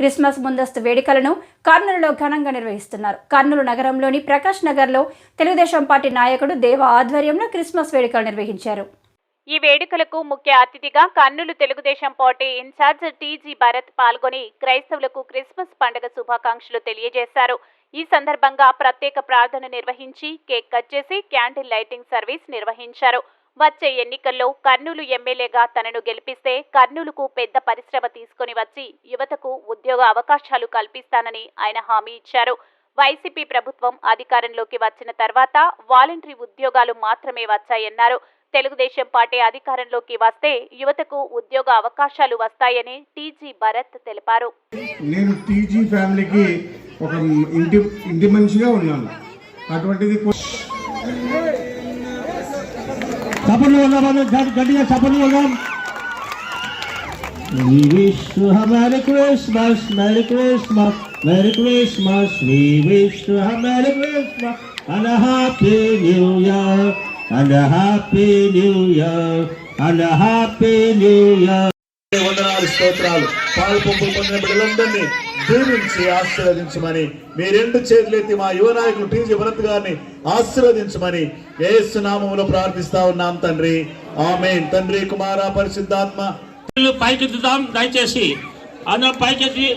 Christmas ముందస్తు వేడుకలను కర్నూలులో ఘనంగా నిర్వహిస్తున్నారు. కర్నూలు నగరంలోని ప్రకాష్ నగర్లో తెలుగుదేశం పార్టీ నాయకుడు దేవ ఆధ్వర్యంలో క్రిస్మస్ వేడుకలు నిర్వహించారు. ఈ వేడుకలకు ముఖ్య అతిథిగా Kurnool Telugu Desam party incharge TG Bharath పాల్గొని క్రైస్తవులకు క్రిస్మస్ పండుగ శుభాకాంక్షలు తెలియజేశారు. ఈ సందర్భంగా ప్రత్యేక ప్రార్థన నిర్వహించి కేక్ కట్ చేసి క్యాండిల్ లైటింగ్ సర్వీస్ నిర్వహించారు. వచ్చే ఎన్నికల్లో కర్నూలు ఎమ్మెల్యేగా తనను గెలిపిస్తే కర్నూలుకు పెద్ద పరిశ్రమ తీసుకొని వచ్చి యువతకు ఉద్యోగ అవకాశాలు కల్పిస్తానని ఆయన హామీ ఇచ్చారు. వైసీపీ ప్రభుత్వం అధికారంలోకి వచ్చిన తర్వాత వాలంటరీ ఉద్యోగాలు మాత్రమే వచ్చాయన్నారు. తెలుగుదేశం పార్టీ అధికారంలోకి వస్తే యువతకు ఉద్యోగ అవకాశాలు వస్తాయని టీజీ భరత్ తెలిపారు. నేను టీజీ ఫ్యామిలీకి ఒక ఇంటి ఇంటి మనిషిగా ఉన్నాను. అటువంటిది చప్పట్లు కొడదాం అందరూ గట్టి- గట్టిగా చప్పట్లు కొడదాం We wish you a Merry Christmas, Merry Christmas, Merry Christmas. We wish you a Merry Christmas and a Happy New Year, and a Happy New Year, and a Happy New Year. వందనాలు స్తోత్రాలు పాలు పంపులు పొందిన బిడ్డలందరినీ దీవించి ఆశీర్వదించమని మీ రెండు చేతులెత్తి మా యువ నాయకులు టీజీ భరత్ గారిని ఆశీర్వదించమని ఏసు నామములో ప్రార్థిస్తా ఉన్నాం తండ్రి. ఆమెన్. తండ్రి కుమార పరిశుద్ధాత్మ. పైకెత్తుదాం దయచేసి. అందరం పైకెత్తి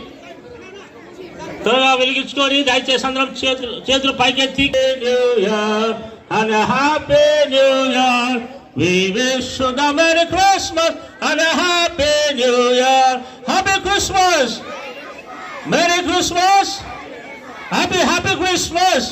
త్వరగా వెలిగించుకొని దయచేసి అందరం చేతులు చేతులు పైకెత్తి. New year we wish the merry Christmas and happy new year happy Christmas merry Christmas happy happy Christmas